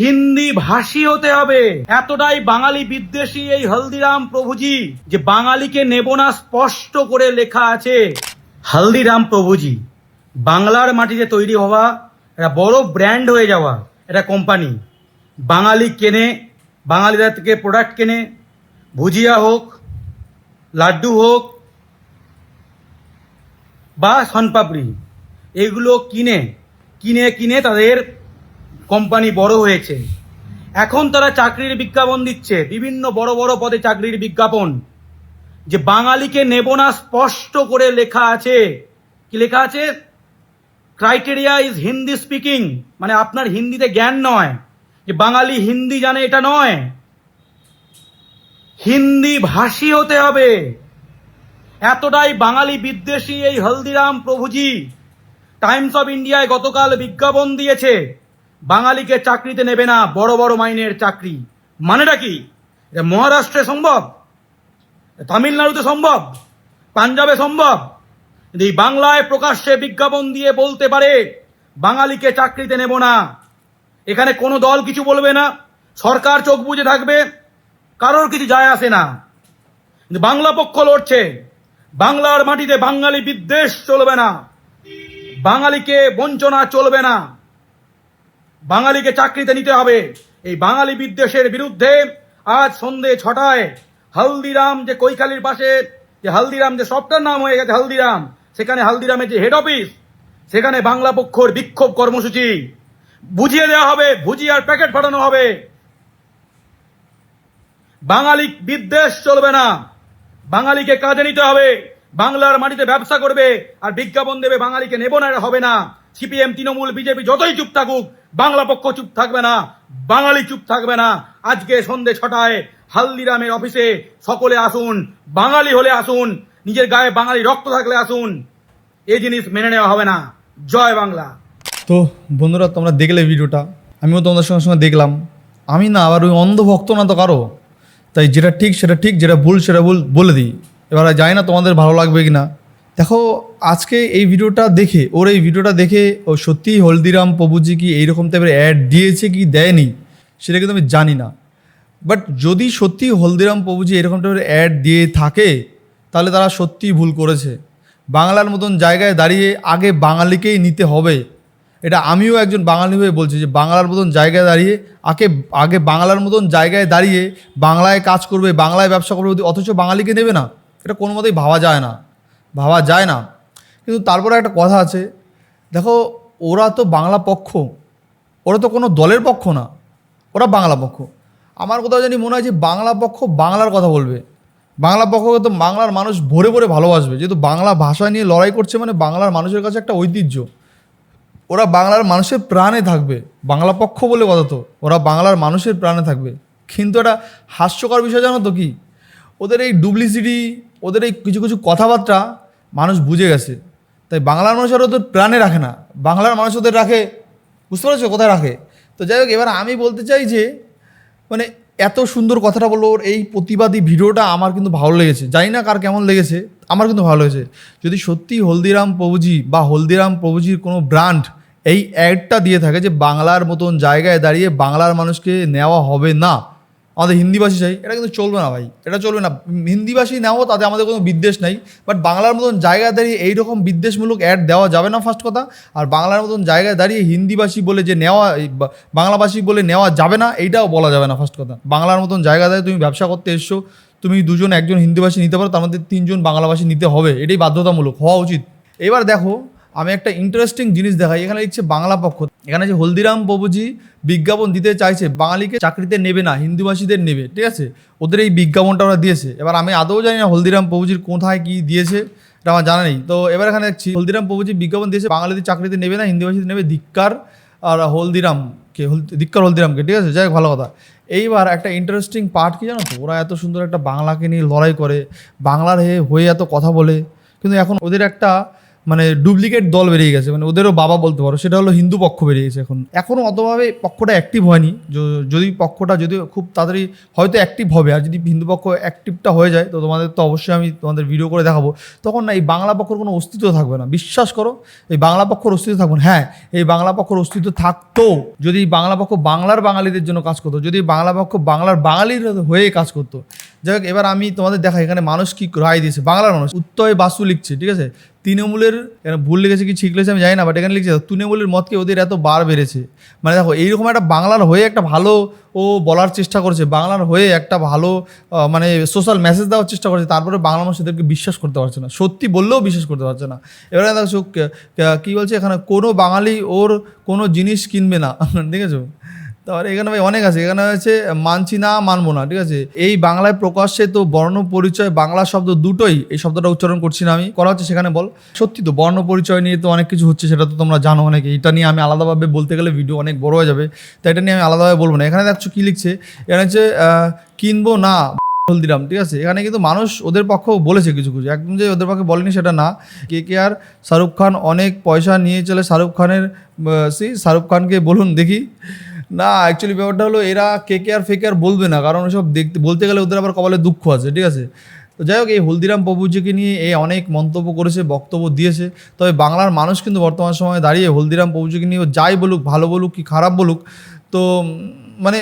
হিন্দি ভাষী হতে হবে। এতটাই বাঙালি বিদ্বেষী এই হলদিরাম প্রভুজি, যে বাঙালিকে নেব না স্পষ্ট করে লেখা আছে, হলদিরাম প্রভুজি, বাংলার মাটিতে তৈরি হওয়া, একটা বড় ব্র্যান্ড হয়ে যাওয়া এটা কোম্পানি। বাঙালি কেনে বাঙালিরা থেকে প্রোডাক্ট কেনে, ভুজিয়া হোক, লাড্ডু হোক, বা সনপাপড়ি এগুলো কিনে কিনে কিনে তাদের কোম্পানি বড় হয়েছে। এখন তারা চাকরির বিজ্ঞাপন দিচ্ছে, বিভিন্ন বড় বড় পদে চাকরির বিজ্ঞাপন। যে বাঙালিকে নেব না স্পষ্ট করে লেখা আছে। কি লেখা আছে? ক্রাইটেরিয়া ইজ হিন্দি স্পিকিং মানে আপনার হিন্দিতে জ্ঞান নয়। যে বাঙালি হিন্দি জানে এটা নয়। হিন্দি ভাষী হতে হবে। এতটাই বাঙালি বিদ্বেষী এই হলদিরাম প্রভুজি। টাইমস অফ ইন্ডিয়ায় গতকাল বিজ্ঞাপন দিয়েছে। বাঙালিকে চাকরিতে নেবে না বড় বড় মাইনের চাকরি। মানেটা কি? এটা মহারাষ্ট্রে সম্ভব? তামিলনাড়ুতে সম্ভব? পাঞ্জাবে সম্ভব? এই বাংলায় প্রকাশ্যে বিজ্ঞাপন দিয়ে বলতে পারে, বাঙালিকে চাকরিতে নেব না। এখানে কোনো দল কিছু বলবে না। সরকার চোখ বুজে থাকবে। কারোর কিছু যায় আসে না। বাংলা পক্ষ লড়ছে। বাংলার মাটিতে বাঙালি বিদ্বেষ চলবে না। বাঙালিকে বঞ্চনা চলবে না। বাঙালিকে চাকরিতে নিতে হবে। এই বাঙালি বিদ্বেষের বিরুদ্ধে আজ সন্ধে ছটায় হলদিরাম যে কৈখালির পাশে, যে হলদিরাম যে সফটওয়্যার নাম হয়ে গেছে হলদিরাম, সেখানে হলদিরামের যে হেড অফিস সেখানে বাংলা পক্ষর বিক্ষোভ কর্মসূচি। বুঝিয়ে দেওয়া হবে ভুজিয়ার প্যাকেট পাঠানো হবে। বাঙালি বিদ্বেষ চলবে না। বাঙালিকে কাজে নিতে হবে। বাংলার মাটিতে ব্যবসা করবে আর বিজ্ঞাপন দেবে বাঙালিকে নেব না হবে না। সিপিএম, তৃণমূল, বিজেপি যতই চুপ থাকুক বাংলা পক্ষ চুপ থাকবে না, বাঙালি চুপ থাকবে না। আজকে সন্ধে ছটায় হালদিরামের অফিসে সকলে আসুন, বাঙালি হলে আসুন, নিজের গায়ে বাঙালি রক্ত থাকলে আসুন। এই জিনিস মেনে নেওয়া হবে না। জয় বাংলা। তো বন্ধুরা, তোমরা দেখলে ভিডিওটা? আমিও তোমাদের সঙ্গে সঙ্গে দেখলাম। আমি না, আবার ওই অন্ধভক্ত না তো কারও? তাই যেটা ঠিক, সেটা ঠিক, যেটা ভুল, সেটা ভুল বলে দিই। এবার জানি না তোমাদের ভালো লাগবে কি না দেখো, আজকে এই ভিডিওটা দেখে, ওর এই ভিডিওটা দেখে ও সত্যিই হলদিরাম প্রভুজি কি এইরকম টাইপের অ্যাড দিয়েছে কি দেয়নি, সেটা কিন্তু আমি জানি না। বাট যদি সত্যি হলদিরাম প্রভুজি এরকম টাইপের অ্যাড দিয়ে থাকে, তাহলে তারা সত্যিই ভুল করেছে। বাংলার মতন জায়গায় দাঁড়িয়ে আগে বাঙালিকেই নিতে হবে। এটা আমিও একজন বাঙালি হয়ে বলছি যে বাংলার মতন জায়গায় দাঁড়িয়ে, আগে আগে বাংলার মতন জায়গায় দাঁড়িয়ে বাংলায় কাজ করবে, বাংলায় ব্যবসা করবে, অথচ বাঙালিকে নেবে না। এটা কোনো মতেই ভাবা যায় না। ভাবা যায় না। কিন্তু তারপরে একটা কথা আছে, দেখো ওরা তো বাংলা পক্ষ, ওরা তো কোনো দলের পক্ষ না, ওরা বাংলা পক্ষ। আমার কোথাও জানি মনে হয় যে বাংলা পক্ষ বাংলার কথা বলবে। বাংলা পক্ষকে তো বাংলার মানুষ ভরে ভরে ভালোবাসবে। যেহেতু বাংলা ভাষা নিয়ে লড়াই করছে মানে বাংলার মানুষের কাছে একটা ঐতিহ্য। ওরা বাংলার মানুষের প্রাণে থাকবে। বাংলা পক্ষ বলে কথা তো, ওরা বাংলার মানুষের প্রাণে থাকবে। কিন্তু একটা হাস্যকর বিষয় জানো তো কি? ওদের এই ডুপ্লিসিটি, ওদের এই কিছু কিছু কথাবার্তা মানুষ বুঝে গেছে। তাই বাংলার মানুষ ওদের প্রাণে রাখে না। বাংলার মানুষ ওদের রাখে। বুঝতে পারছ? কোথায় রাখে? তো যাই হোক, এবার আমি বলতে চাই যে মানে এত সুন্দর কথাটা বলল ওর এই প্রতিবাদী ভিডিওটা আমার কিন্তু ভালো লেগেছে। জানি না কার কেমন লেগেছে, আমার কিন্তু ভালো লেগেছে। যদি সত্যি হলদিরাম প্রভুজি বা হলদিরাম প্রভুজির কোনো ব্র্যান্ড এই অ্যাডটা দিয়ে থাকে যে বাংলার মতন জায়গায় দাঁড়িয়ে বাংলার মানুষকে নেওয়া হবে না আমাদের হিন্দিভাষী চাই এটা কিন্তু চলবে না ভাই, এটা চলবে না। হিন্দিভাষী নেওয়া তাতে আমাদের কোনো বিদ্বেষ নাই বাট বাংলার মতন জায়গায় দাঁড়িয়ে এইরকম বিদ্বেষমূলক অ্যাড দেওয়া যাবে না ফার্স্ট কথা, আর বাংলার মতন জায়গায় দাঁড়িয়ে হিন্দিভাষী বলে যে নেওয়া বাংলাভাষী বলে নেওয়া যাবে না, এইটাও বলা যাবে না ফার্স্ট কথা। বাংলার মতন জায়গা দাঁড়িয়ে তুমি ব্যবসা করতে এসছো, তুমি দুজন, একজন হিন্দিভাষী নিতে পারো, তার মধ্যে তিনজন বাংলাভাষী নিতে হবে, এটাই বাধ্যতামূলক, হওয়া উচিত। এবার দেখো আমি একটা ইন্টারেস্টিং জিনিস দেখাই। এখানে লিখছে বাংলা পক্ষ। এখানে যে হলদিরাম বাবুজি বিজ্ঞাপন দিতে চাইছে, বাঙালিকে চাকরিতে নেবে না হিন্দিভাষীদের নেবে, ঠিক আছে? ওদের এই বিজ্ঞাপনটা ওরা দিয়েছে। এবার আমি আদৌ জানি না হলদিরাম প্রভুজির কোথায় কি দিয়েছে, এটা আমার জানা নেই। তো এবার এখানে দেখছি, হলদিরাম প্রভুজি বিজ্ঞাপন দিয়েছে, বাঙালিদের চাকরিতে নেবে না হিন্দিভাষীদের নেবে ধিক্কার আর হলদিরামকে, হল- ধিক্কার হলদিরামকে, ঠিক আছে? যাই ভালো কথা। এইবার একটা ইন্টারেস্টিং পার্ট কি জানো তো? ওরা এত সুন্দর একটা বাংলাকে নিয়ে লড়াই করে, বাংলার হয়ে হয়ে এত কথা বলে। কিন্তু এখন ওদের একটা মানে ডুপ্লিকেট দল বেরিয়ে গেছে মানে ওদেরও বাবা বলতে পারো, সেটা হলো হিন্দু পক্ষ বেরিয়ে গেছে এখন। এখনও অতভাবে পক্ষটা অ্যাক্টিভ হয়নি যদি পক্ষটা যদি খুব তাড়াতাড়ি হয়তো অ্যাক্টিভ হবে, আর যদি হিন্দু পক্ষ অ্যাক্টিভটা হয়ে যায়, তো তোমাদের তো অবশ্যই আমি তোমাদের ভিডিও করে দেখাবো। তখন না এই বাংলা পক্ষের কোনো অস্তিত্ব থাকবে না, বিশ্বাস করো, এই বাংলা পক্ষের অস্তিত্ব থাকবে না। হ্যাঁ এই বাংলা পক্ষের অস্তিত্ব থাকতো, যদি বাংলা পক্ষ বাংলার বাঙালিদের জন্য কাজ করতো, যদি বাংলা পক্ষ বাংলার বাঙালির হয়ে কাজ করতো যাই হোক, এবার আমি তোমাদের দেখা এখানে মানুষ কি রায় দিয়েছে। বাংলার মানুষ উত্তয় বাসু লিখছে, ঠিক আছে? তৃণমূলের ভুল লিখেছে কি ঠিক লিখেছে আমি জানি না বাট এখানে লিখছে, তৃণমূলের মতকে ওদের এত বার বেড়েছে। মানে দেখো, এইরকম একটা বাংলার হয়ে একটা ভালো ও বলার চেষ্টা করেছে, বাংলার হয়ে একটা ভালো মানে সোশ্যাল মেসেজ দেওয়ার চেষ্টা করেছে, তারপরে বাংলা মানুষ এদেরকে বিশ্বাস করতে পারছে না। সত্যি বললেও বিশ্বাস করতে পারছে না। এবারে দেখছ কে- বলছে এখানে, কোনো বাঙালি ওর কোনো জিনিস কিনবে না ঠিক আছে তারপরে এখানে ভাই অনেক আছে। এখানে হচ্ছে মানছি না, মানবো না, ঠিক আছে? এই বাংলায় প্রকাশ্যে তো বর্ণ পরিচয়, বাংলা শব্দ দুটোই এই শব্দটা উচ্চারণ করছি না আমি। করা হচ্ছে সেখানে বল। সত্যি তো, বর্ণ পরিচয় নিয়ে তো অনেক কিছু হচ্ছে, সেটা তো তোমরা জানো অনেক। এটা নিয়ে আমি আলাদাভাবে বলতে গেলে ভিডিও অনেক বড় হয়ে যাবে। তাই এটা নিয়ে আমি আলাদাভাবে বলব না। এখানে দেখছ কী লিখছে? এখানে হচ্ছে কিনবো না, হলদিরাম, ঠিক আছে? এখানে কিন্তু মানুষ ওদের পক্ষেও বলেছে কিছু কিছু। একদম যে ওদের পক্ষে বলেনি সেটা না। কে কে আর? শাহরুখ খান অনেক পয়সা নিয়ে চলে শাহরুখ খানের সি, শাহরুখ খানকে বলুন দেখি। না অ্যাকচুয়ালি ব্যাপারটা হলো এরা কে কে আর ফেকে আর বলবে না, কারণ ওসব দেখতে, বলতে গেলে ওদের আবার কপালে দুঃখ আছে, ঠিক আছে? তো যাই হোক, এই হলদিরাম প্রভুজিকে নিয়ে এ অনেক মন্তব্য করেছে, বক্তব্য দিয়েছে, তবে বাংলার মানুষ কিন্তু বর্তমান সময়ে দাঁড়িয়ে হলদিরাম প্রভুজিকে নিয়ে যাই বলুক, ভালো বলুক কি খারাপ বলুক, তো মানে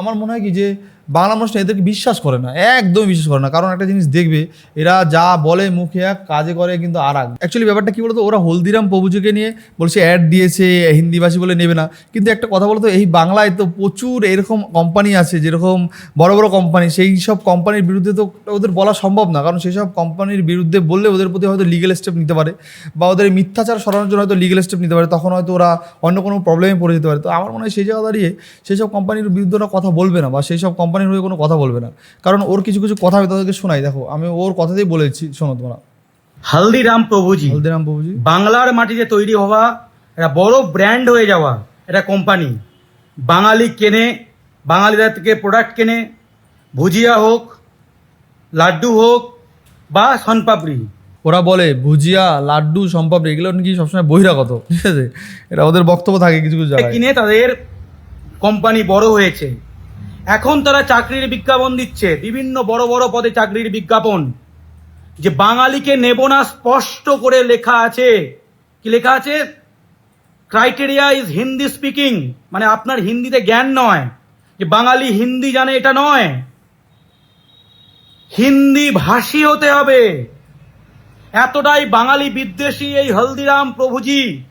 আমার মনে হয় কি যে বাংলা মানুষ এদেরকে বিশ্বাস করে না, একদমই বিশ্বাস করে না। কারণ একটা জিনিস দেখবে, এরা যা বলে মুখে এক, কাজে করে কিন্তু আর এক। অ্যাকচুয়ালি ব্যাপারটা কি বলতো, ওরা হলদিরাম প্রভুজিকে নিয়ে বলছে অ্যাড দিয়েছে, হিন্দিভাষী বলে নেবে না। কিন্তু একটা কথা বলতো, এই বাংলায় তো প্রচুর এরকম কোম্পানি আছে, যেরকম বড় বড় কোম্পানি সেই সব কোম্পানির বিরুদ্ধে তো ওদের বলা সম্ভব না। কারণ সেই সব কোম্পানির বিরুদ্ধে বললে ওদের প্রতি হয়তো লিগেল স্টেপ নিতে পারে, বা ওদের মিথ্যাচার সরানোর জন্য হয়তো লিগেল স্টেপ নিতে পারে। তখন হয়তো ওরা অন্য কোনো প্রবলেমে পড়ে যেতে পারে। তো আমার মনে হয় সেই জায়গা দাঁড়িয়ে সেই সব কোম্পানির বিরুদ্ধে ওরা কথা বলবে না, বা সেই সব কোম্পানির হয়ে কোনো কথা বলবে না। কারণ ওর কিছু কিছু কথা আমি তাদেরকে শোনাই। দেখো আমি ওর কথাতেই বলেছি শোনো তোমরা। হালদিরাম প্রভুজি। হালদিরাম বাবুজি বাংলার মাটিতে তৈরি হওয়া একটা বড় ব্র্যান্ড হয়ে যাওয়া এটা কোম্পানি বাঙালি কেনে বাঙালিরা থেকে প্রোডাক্ট কেনে ভুজিয়া হোক লাড্ডু হোক বা সনপাপড়ি ওরা বলে ভুজিয়া লাড্ডু সম্পাপড়ি এগুলো নাকি সবসময় বহিরাগত ঠিক আছে? এটা ওদের বক্তব্য থাকে কিছু কিছু কিনে তাদের কোম্পানি বড় হয়েছে। এখন তারা চাকরির বিজ্ঞাপন দিচ্ছে, বিভিন্ন বড় বড় পদে চাকরির বিজ্ঞাপন। যে বাঙালিকে নেব না স্পষ্ট করে লেখা আছে। কি লেখা আছে? ক্রাইটেরিয়া ইজ হিন্দি স্পিকিং মানে আপনার হিন্দিতে জ্ঞান নয়। যে বাঙালি হিন্দি জানে এটা নয়। হিন্দি ভাষী হতে হবে। এতটাই বাঙালি বিদ্বেষী এই হলদিরাম প্রভুজি।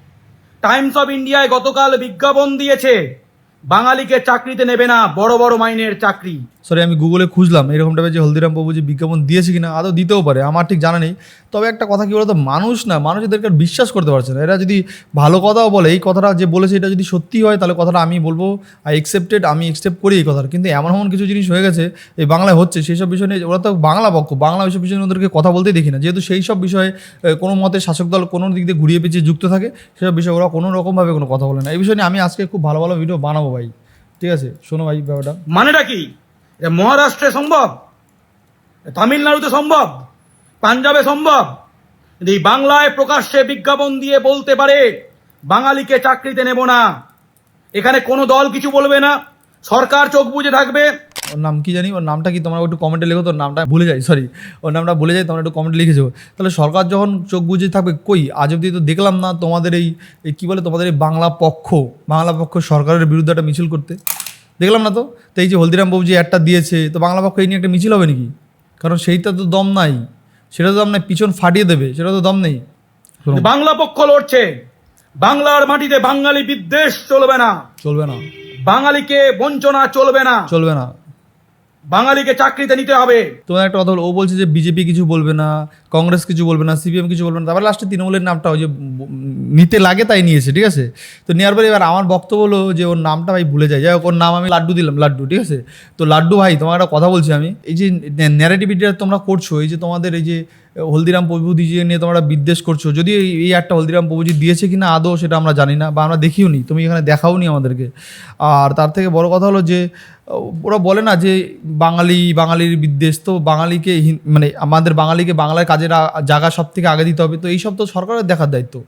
টাইমস অফ ইন্ডিয়ায় গতকাল বিজ্ঞাপন দিয়েছে। বাঙালিকে চাকরিতে নেবে না বড় বড় মাইনের চাকরি। সরি আমি গুগলে খুঁজলাম, এরকম টাইপের যে হলদিরাম বাবু যে বিজ্ঞাপন দিয়েছে কিনা, আদৌ দিতেও পারে, আমার ঠিক জানা নেই। তবে একটা কথা কী বলতো, মানুষ না, মানুষ এদেরকে বিশ্বাস করতে পারছে না। এরা যদি ভালো কথাও বলে, এই কথাটা যে বলেছে, এটা যদি সত্যি হয়, তাহলে কথাটা আমি বলব আই একসেপ্টেড আমি একসেপ্ট করি এই কথাটা। কিন্তু এমন এমন কিছু জিনিস হয়ে গেছে, এই বাংলায় হচ্ছে, সেই সব বিষয় নিয়ে, ওরা তো বাংলা পক্ষ, বাংলা ওইসব বিষয় নিয়ে ওদেরকে কথা বলতেই দেখি না। যেহেতু সেই সব বিষয়ে কোনো মতে শাসক দল কোনো দিক দিয়ে ঘুরিয়ে পেঁচিয়ে যুক্ত থাকে সেসব বিষয়ে ওরা কোনো রকমভাবে কোনো কথা বলে না। এই বিষয় নিয়ে আমি আজকে খুব ভালো ভালো ভিডিও বানাবো ভাই। ঠিক আছে? শোনো ভাই, ব্যাপারটা। মানেটা কি? এটা মহারাষ্ট্রে সম্ভব তামিলনাড়ুতে সম্ভব, পাঞ্জাবে সম্ভব এই বাংলায় প্রকাশ্যে বিজ্ঞাপন দিয়ে বলতে পারে, বাঙালিকে চাকরিতে নেব না। এখানে কোনো দল কিছু বলবে না। সরকার চোখ বুজে থাকবে। ওর নাম কি জানি? ওর নামটা কি? তোমরা একটু কমেন্টে লিখো তোর নামটা ভুলে যাই সরি ওর নামটা ভুলে যাই, তোমরা একটু কমেন্টে লিখে যাব তাহলে সরকার যখন চোখ বুঝে থাকবে, কই? আজ অব্দি তো দেখলাম না তোমাদের এই কী বলে, তোমাদের এই বাংলা পক্ষ বাংলা পক্ষ সরকারের বিরুদ্ধে একটা মিছিল করতে। দেখলাম না তো? তো এই যে হলদিরাম বাবু যে অ্যাডটা দিয়েছে তো বাংলা পক্ষ এই নিয়ে একটা মিছিল হবে নাকি? কারণ সেইটা তো দম নাই। সেটা তো দম নাই পিছন ফাটিয়ে দেবে সেটা তো দম নেই। বাংলা পক্ষ লড়ছে। বাংলার মাটিতে বাঙালি বিদ্বেষ চলবে না। চলবে না। বাঙালিকে বঞ্চনা চলবে না। চলবে না। বাঙালিকে চাকরিতে নিতে হবে। তোমার একটা কথা ও বলছে যে বিজেপি কিছু বলবে না, কংগ্রেস কিছু বলবে না, সিপিএম কিছু বলবে না, তারপর লাস্টে তৃণমূলের নামটা ওই যে নিতে লাগে তাই নিয়েছে, ঠিক আছে? তো নেওয়ার পরে এবার আমার বক্তব্য হলো যে ওর নামটা ভাই ভুলে যায়, যাই হোক, ওর নাম আমি লাড্ডু দিলাম, লাড্ডু, ঠিক আছে? তো লাড্ডু ভাই, তোমার একটা কথা বলছি আমি, এই যে ন্যারেটিভিটিটা তোমরা করছ, এই যে তোমাদের এই যে হলদিরাম প্রভুজি নিয়ে তোমরা বিদ্বেষ করছ। যদি এই- অ্যাডটা একটা হলদিরাম প্রভুজি দিয়েছে কি না আদৌ সেটা আমরা জানি না বা আমরা দেখিও নি, তুমি এখানে দেখাও নি আমাদেরকে। আর তার থেকে বড় কথা হলো যে, ওরা বলে না যে বাঙালি, বাঙালির বিদ্বেষ, তো বাঙালিকে মানে আমাদের বাঙালিকে বাংলার কাজের জায়গা সব থেকে আগে দিতে হবে, তো এইসব তো সরকারের দেখার দায়িত্ব।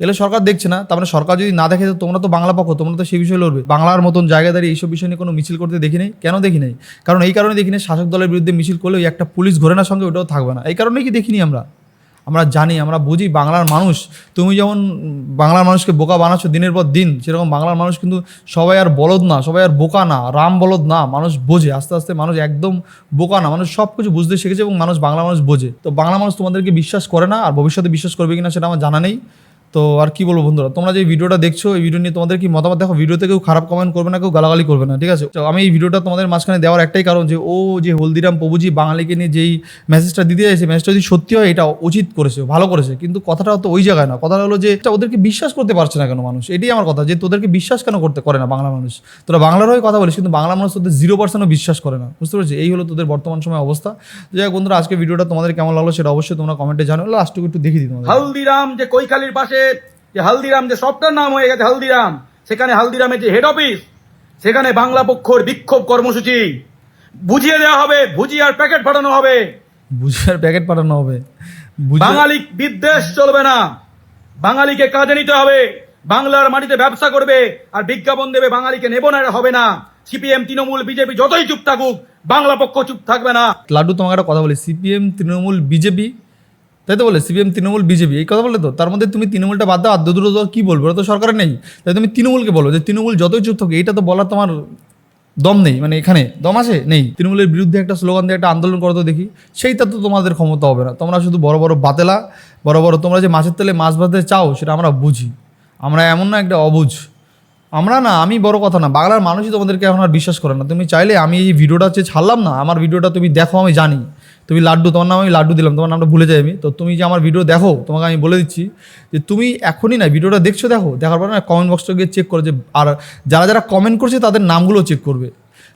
এগুলো সরকার দেখছে না তার মানে সরকার যদি না দেখে তোমরা তো বাংলা পক্ষ, তোমরা তো সেই বিষয়ে লড়বে। বাংলার মতন জায়গা দাঁড়িয়ে এইসব বিষয় নিয়ে কোনো মিছিল করতে দেখি নাই। কেন দেখি নাই? কারণ এই কারণে দেখি নাই, শাসক দলের বিরুদ্ধে মিছিল করলে একটা পুলিশ ঘরে সঙ্গে, ওটাও থাকবে না। এই কারণেই কি দেখিনি আমরা? আমরা জানি, আমরা বুঝি বাংলার মানুষ, তুমি যেমন বাংলার মানুষকে বোকা বানাচ্ছ দিনের পর দিন, সেরকম বাংলার মানুষ কিন্তু সবাই আর বলদ না, সবাই আর বোকা না, রাম বলদ না, মানুষ বোঝে, আস্তে আস্তে মানুষ একদম বোকা না, মানুষ সব কিছু বুঝতে শিখেছে এবং মানুষ বাংলা মানুষ বোঝে। তো বাংলা মানুষ তোমাদেরকে বিশ্বাস করে না, আর ভবিষ্যতে বিশ্বাস করবে কিনা সেটা আমার জানা নেই। তো আর কি বলব বন্ধুরা, তোমরা যে ভিডিওটা দেখছ, এই ভিডিও নিয়ে তোমাদের কি মতামত? দেখো ভিডিওতে কেউ খারাপ কমেন্ট করবে না, কেউ গালাগালি করবে না, ঠিক আছে? তো আমি এই ভিডিওটা তোমাদের মাঝখানে দেওয়ার একটাই কারণ যে, ও যে হলদিরাম প্রভুজি বাঙালিকে নিয়ে যেই মেসেজটা দিতে চাইছে মেসেজটা যদি সত্যি হয়, এটা উচিত করেছে, ভালো করেছে। কিন্তু কথাটা তো ওই জায়গায় না, কথাটা হলো যে ওদেরকে বিশ্বাস করতে পারছে না কেন মানুষ? এটাই আমার কথা, যে তোদেরকে বিশ্বাস কেন করতে করে না বাংলা মানুষ? তোরা বাংলার হয়ে কথা বলিস, কিন্তু বাংলা মানুষ তোদের জিরো পার্সেন্টও বিশ্বাস করে না, বুঝতে পারছি এই হলো তোদের বর্তমান সময় অবস্থা। যাই বন্ধুরা, আজকে ভিডিওটা তোমাদের কেমন লাগল সেটা অবশ্যই তোমরা কমেন্টে জানো লাস্টটুকু একটু দেখিয়ে দিই হালদিরাম যে কৈখালির পাশে যে হালদিরাম যে সবটার নাম হয়ে গেছে হালদিরাম সেখানে হালদিরামের যে হেড অফিস সেখানে বাংলা পক্ষর বিক্ষোভ কর্মসূচি। বুঝিয়ে দেওয়া হবে ভুজিয়ার প্যাকেট পাঠানো হবে। বুঝিয়ার প্যাকেট পাঠানো হবে। বাঙালি বিদ্বেষ চলবে না। বাঙালিকে কাজে নিতে হবে। বাংলার মাটিতে ব্যবসা করবে আর বিজ্ঞাপন দেবে বাঙালিকে নেব না হবে না। সিপিএম তৃণমূল বিজেপি যতই চুপ থাকুক বাংলা পক্ষ চুপ থাকবে না। লাড্ডু তোমাকে একটা কথা বলি। সিপিএম তৃণমূল বিজেপি তাই তো বলে সিপিএম তৃণমূল বিজেপি এই কথা বলে তো? তার মধ্যে তুমি তৃণমূলটা বাদ দাও, আর দুটো তো কী বলব? তো সরকারে নেই। তাই তুমি তৃণমূলকে বলো যে, তৃণমূল যতই চুপ থাকে এটা তো বলার তোমার দম নেই। মানে এখানে দম আছে? নেই। তৃণমূলের বিরুদ্ধে একটা স্লোগান দিয়ে একটা আন্দোলন করো তো দেখি। সেইটা তো তোমাদের ক্ষমতা হবে না। তোমরা শুধু বড় বড় বাতেলা, বড় বড় তোমরা যে মাছের তেলে মাছ ভাজতে চাও, সেটা আমরা বুঝি। আমরা এমন না একটা অবুঝ। আমরা না, আমি বড় কথা না, বাংলার মানুষই তোমাদেরকে এখন আর বিশ্বাস করে না। তুমি চাইলে আমি এই ভিডিওটা যে ছাড়লাম না, আমার ভিডিওটা তুমি দেখো, আমি জানি। তুমি লাড্ডু, তোমার নাম আমি লাড্ডু দিলাম, তোমার নামটা ভুলে যাই আমি। তো তুমি যে আমার ভিডিও দেখো, তোমাকে আমি বলে দিচ্ছি যে তুমি এখনই না ভিডিওটা দেখছ, দেখো, দেখার পর না কমেন্ট বক্সটা গিয়ে চেক করো যে, আর যারা যারা কমেন্ট করছে তাদের নামগুলো চেক করবে।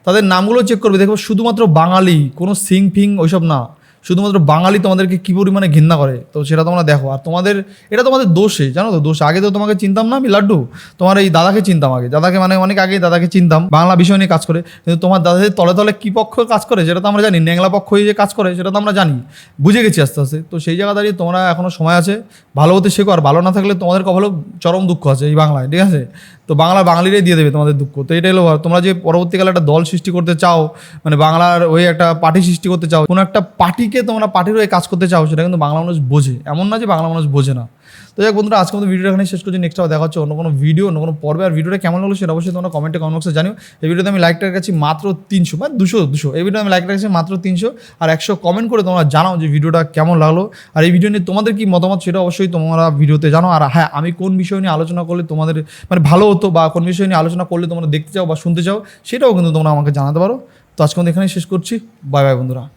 তাদের নামগুলো চেক করবে দেখো শুধুমাত্র বাঙালি, কোনো সিং ফিং ওইসব না। শুধুমাত্র বাঙালি তোমাদেরকে কী পরিমাণে ঘৃণা করে? তো সেটা তোমরা দেখো। আর তোমাদের, এটা তোমাদের দোষে, জানো তো? দোষ। আগে তো তোমাকে চিনতাম না আমি লাড্ডু? তোমার এই দাদাকে চিনতাম আগে। দাদাকে মানে অনেক আগে দাদাকে চিনতাম। বাংলা বিষয় নিয়ে কাজ করে। কিন্তু তোমার দাদাদের তলে তলে কী পক্ষ কাজ করে, সেটা তো আমরা জানি। ন্যাংলা পক্ষ হয়ে যে কাজ করে, সেটা তো আমরা জানি। বুঝে গেছি আস্তে আস্তে। তো সেই জায়গা দাঁড়িয়ে তোমরা এখনও সময় আছে। ভালো হতে শেখো। আর ভালো না থাকলে তোমাদের কখনো চরম দুঃখ আছে এই বাংলায়, ঠিক আছে? তো বাংলা বাঙালিরাই দিয়ে দেবে তোমাদের দুঃখ। তো এটাই হলো, তোমরা যে পরবর্তীকালে একটা দল সৃষ্টি করতে চাও মানে বাংলার ওই একটা পার্টি সৃষ্টি করতে চাও, কোনো একটা পার্টিকে তোমরা পার্টির হয়ে কাজ করতে চাও, সেটা কিন্তু বাংলা মানুষ বোঝে। এমন না যে বাংলা মানুষ বোঝে না। তো যাক বন্ধুরা, আজকে মতো ভিডিওটা এখানে শেষ করছি। নেক্সট আবার দেখা হচ্ছে অন্য কোনো ভিডিও অন্য কোনো পর্বে। আর ভিডিওটা কেমন লাগল সেটা অবশ্যই তোমরা কমেন্টে কমেন্ট বক্সে জানিও। এই ভিডিওতে আমি লাইকটা রেখেছি মাত্র তিনশো বা দুশো দুশো। এই ভিডিও আমি লাইক রেখেছি মাত্র তিনশো। আর একশো কমেন্ট করে তোমরা জানাও যে ভিডিওটা কেমন লাগল। আর এই ভিডিও নিয়ে তোমাদের কি মতামত সেটা অবশ্যই তোমরা ভিডিওতে জানো আর হ্যাঁ আমি কোন বিষয় নিয়ে আলোচনা করলে তোমাদের মানে ভালো হতো বা কোন বিষয় নিয়ে আলোচনা করলে তোমরা দেখতে চাও বা শুনতে চাও, সেটাও কিন্তু তোমরা আমাকে জানাতে পারো। তো আজকে এখানেই শেষ করছি। বাই বাই বন্ধুরা।